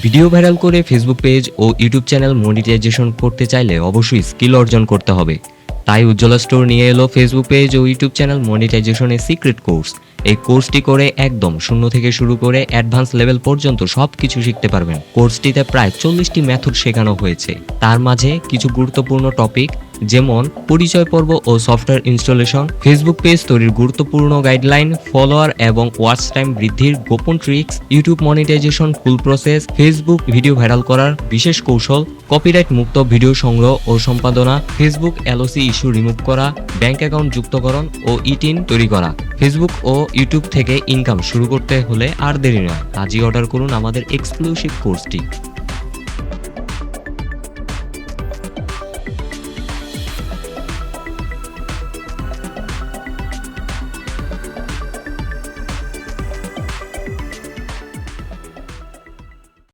Video viral করে Facebook page ও YouTube channel monetization করতে চাইলে অবশ্যই স্কিল অর্জন করতে হবে। তাই উজ্জ্বলা স্টোর নিয়ে এলো ফেসবুক পেজ ও ইউটিউব চ্যানেল মনিটাইজেশনের সিক্রেট কোর্স এই কোর্সটি করে একদম শূন্য থেকে শুরু করে অ্যাডভান্স লেভেল পর্যন্ত সব কিছু শিখতে পারবেন। কোর্সটিতে প্রায় চল্লিশটি মেথড শেখানো হয়েছে। তার মাঝে কিছু গুরুত্বপূর্ণ টপিক যেমন পরিচয় পর্ব ও সফটওয়্যার ইনস্টলেশন ফেসবুক পেজ তৈরির গুরুত্বপূর্ণ গাইডলাইন ফলোয়ার এবং ওয়াচ টাইম বৃদ্ধির গোপন tricks YouTube monetization full process Facebook video viral করার বিশেষ কৌশল কপিরাইট মুক্ত ভিডিও সংগ্রহ ও সম্পাদনা ফেসবুক এলওসি ইস্যু রিমুভ করা ব্যাংক অ্যাকাউন্ট যুক্তকরণ ও ইটিন তৈরি করা। ফেসবুক ও ইউটিউব থেকে ইনকাম শুরু করতে হলে আর দেরি নয়। আজই অর্ডার করুন আমাদের এক্সক্লুসিভ কোর্সটি